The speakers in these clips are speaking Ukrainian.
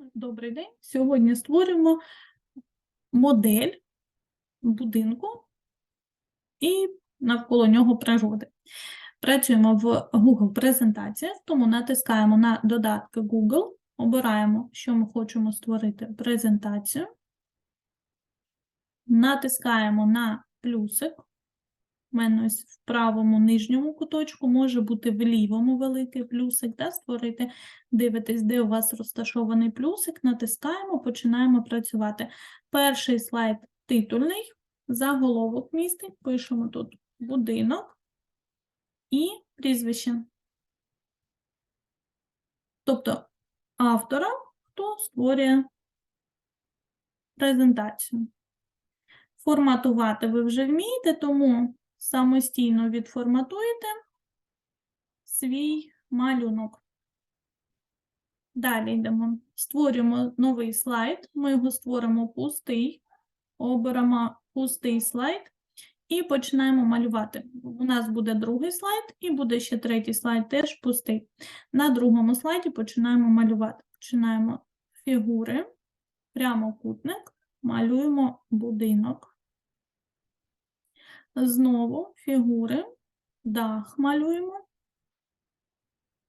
Добрий день. Сьогодні створюємо модель будинку і навколо нього природи. Працюємо в Google презентаціях, тому натискаємо на додатки Google, обираємо, що ми хочемо створити презентацію, натискаємо на плюсик. У мене ось в правому нижньому куточку, може бути в лівому великий плюсик, да, створити дивитесь, де у вас розташований плюсик, натискаємо, починаємо працювати. Перший слайд титульний, заголовок містить, пишемо тут будинок і прізвище. Тобто автора, хто створює презентацію. Форматувати ви вже вмієте, тому самостійно відформатуєте свій малюнок. Далі йдемо. Створюємо новий слайд. Ми його створимо пустий. Оберемо пустий слайд і починаємо малювати. У нас буде другий слайд і буде ще третій слайд, теж пустий. На другому слайді починаємо малювати. Починаємо фігури, прямокутник, малюємо будинок. Знову фігури, дах малюємо.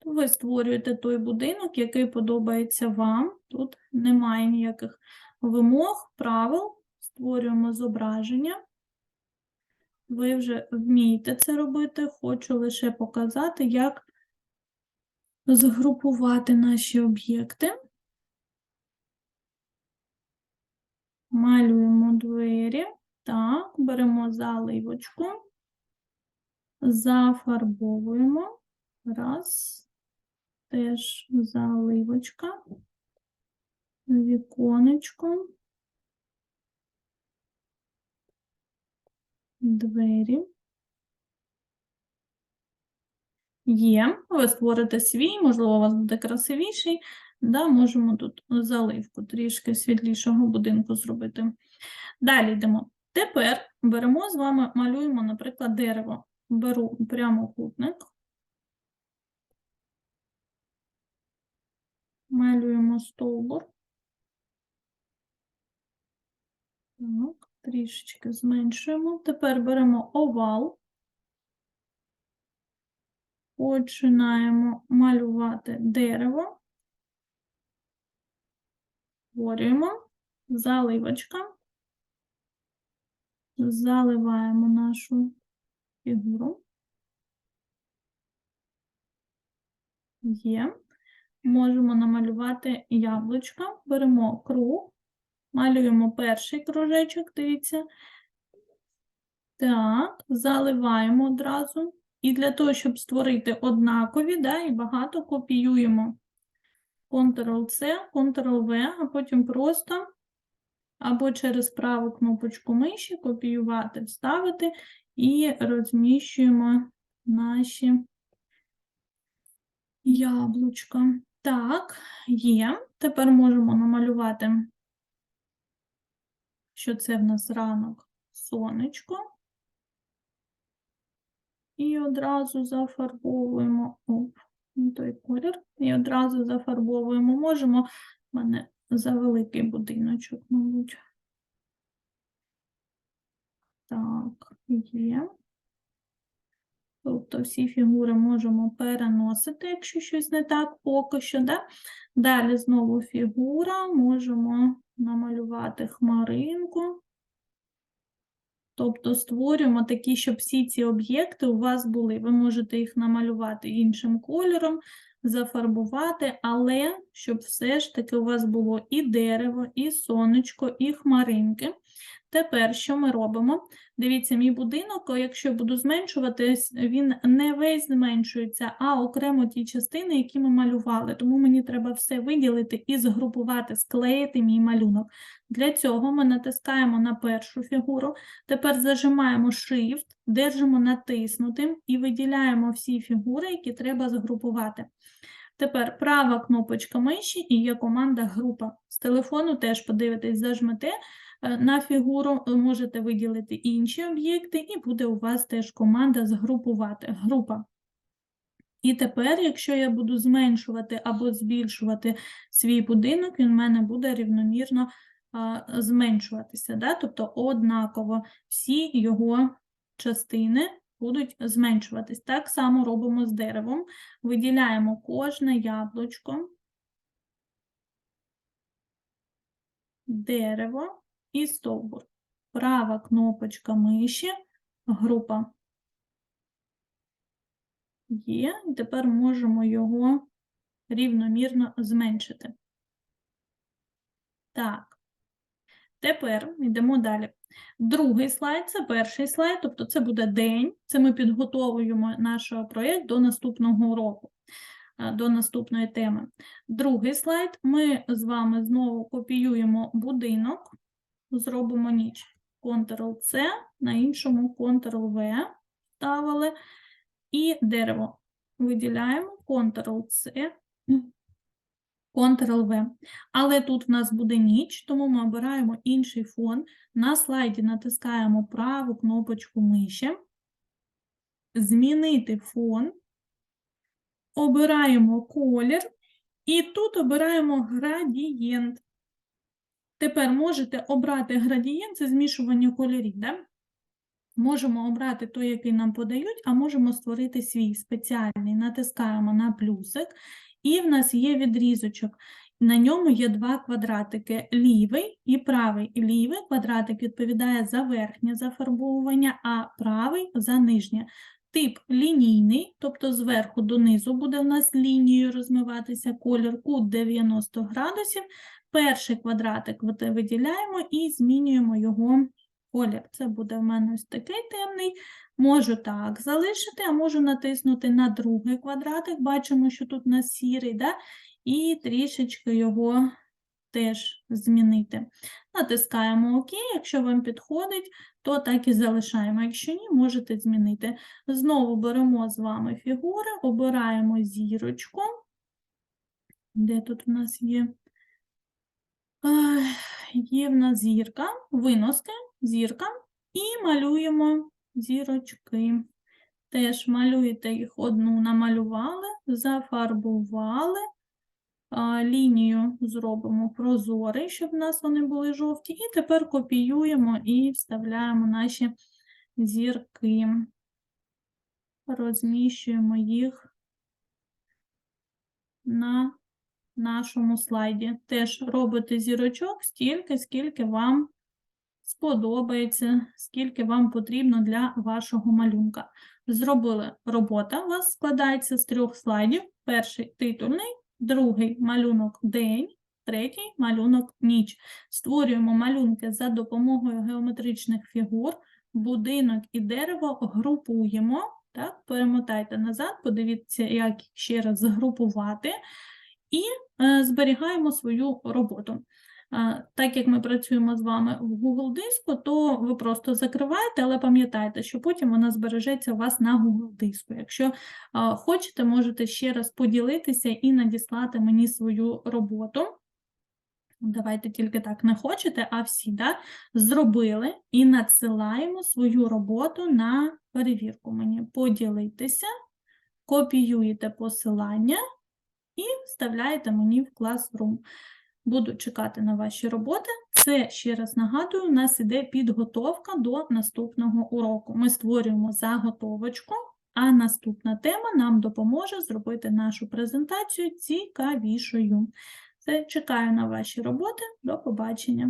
Ви створюєте той будинок, який подобається вам. Тут немає ніяких вимог, правил. Створюємо зображення. Ви вже вмієте це робити. Хочу лише показати, як згрупувати наші об'єкти. Малюємо двері. Так, беремо заливочку, зафарбовуємо. Раз. Теж заливочка, віконечко, двері. Є, ви створите свій, можливо, у вас буде красивіший, да, можемо тут заливку трішки світлішого будинку зробити. Далі йдемо. Тепер беремо з вами, малюємо, наприклад, дерево. Беру прямокутник. Малюємо стовбур. Так, трішечки зменшуємо. Тепер беремо овал. Починаємо малювати дерево. Створюємо. Заливочка. Заливаємо нашу фігуру. Є. Можемо намалювати яблучка. Беремо круг, малюємо перший кружечок, дивіться. Так, заливаємо одразу. І для того, щоб створити однакові, да, і багато копіюємо Ctrl-C, Ctrl-V, а потім просто або через праву кнопочку миші копіювати, вставити і розміщуємо наші яблучка. Так, є. Тепер можемо намалювати, що це в нас ранок сонечко. І одразу зафарбовуємо оп, той колір. І одразу зафарбовуємо. Можемо, мене за великий будиночок, мабуть. Так, є. Тобто всі фігури можемо переносити, якщо щось не так поки що. Да? Далі знову фігура, можемо намалювати хмаринку. Тобто створюємо такі, щоб всі ці об'єкти у вас були. Ви можете їх намалювати іншим кольором, зафарбувати, але щоб все ж таки у вас було і дерево, і сонечко, і хмаринки. Тепер що ми робимо? Дивіться, мій будинок, якщо я буду зменшуватись, він не весь зменшується, а окремо ті частини, які ми малювали. Тому мені треба все виділити і згрупувати, склеїти мій малюнок. Для цього ми натискаємо на першу фігуру, тепер зажимаємо Shift, держимо натиснутим і виділяємо всі фігури, які треба згрупувати. Тепер права кнопочка миші і є команда група. З телефону теж подивитесь, зажмете е, на фігуру, можете виділити інші об'єкти, і буде у вас теж команда згрупувати. Група. І тепер, якщо я буду зменшувати або збільшувати свій будинок, він в мене буде рівномірно зменшуватися. Да? Тобто однаково всі його частини будуть зменшуватись. Так само робимо з деревом. Виділяємо кожне яблучко, дерево і стовбур. Права кнопочка миші, група. Є, і тепер можемо його рівномірно зменшити. Так, тепер йдемо далі. Другий слайд це перший слайд, тобто це буде день. Це ми підготовуємо наш проєкт до наступного року, до наступної теми. Другий слайд ми з вами знову копіюємо будинок, зробимо ніч. Ctrl-C, на іншому Ctrl-V ставили. І дерево виділяємо Ctrl-C, Ctrl-V. Але тут в нас буде ніч, тому ми обираємо інший фон. На слайді натискаємо праву кнопочку миші, змінити фон, обираємо колір і тут обираємо градієнт. Тепер можете обрати градієнт, це змішування кольорів. Да? Можемо обрати той, який нам подають, а можемо створити свій спеціальний. Натискаємо на плюсик, і в нас є відрізочок. На ньому є два квадратики лівий і правий. Лівий квадратик відповідає за верхнє зафарбовування, а правий за нижнє. Тип лінійний, тобто зверху донизу буде в нас лінією розмиватися колір, кут 90 градусів. Перший квадратик виділяємо і змінюємо його колір. Це буде в мене ось такий темний. Можу так залишити, а можу натиснути на другий квадратик. Бачимо, що тут у нас сірий, да? і трішечки його теж змінити. Натискаємо ОК, якщо вам підходить, то так і залишаємо. Якщо ні, можете змінити. Знову беремо з вами фігури, обираємо зірочку. Де тут в нас є? Є в нас зірка, виноски, зірка, і малюємо зірочки. Теж малюєте їх одну намалювали, зафарбували, лінію зробимо прозорий, щоб в нас вони були жовті, і тепер копіюємо і вставляємо наші зірки. Розміщуємо їх на нашому слайді. Теж робите зірочок стільки, скільки вам сподобається, скільки вам потрібно для вашого малюнка. Зробили робота, у вас складається з трьох слайдів. Перший титульний, другий малюнок день, третій малюнок ніч. Створюємо малюнки за допомогою геометричних фігур, будинок і дерево групуємо. Так, перемотайте назад, подивіться, як ще раз згрупувати, і е, зберігаємо свою роботу. Е, Так як ми працюємо з вами в Google диску, то ви просто закриваєте, але пам'ятайте, що потім вона збережеться у вас на Google диску. Якщо е, хочете, можете ще раз поділитися і надіслати мені свою роботу. Давайте тільки так не хочете, а всі да, зробили і надсилаємо свою роботу на перевірку мені. Поділитися, копіюєте посилання і вставляєте мені в Classroom. Буду чекати на ваші роботи. Це, ще раз нагадую, у нас іде підготовка до наступного уроку. Ми створюємо заготовочку, а наступна тема нам допоможе зробити нашу презентацію цікавішою. Це чекаю на ваші роботи. До побачення.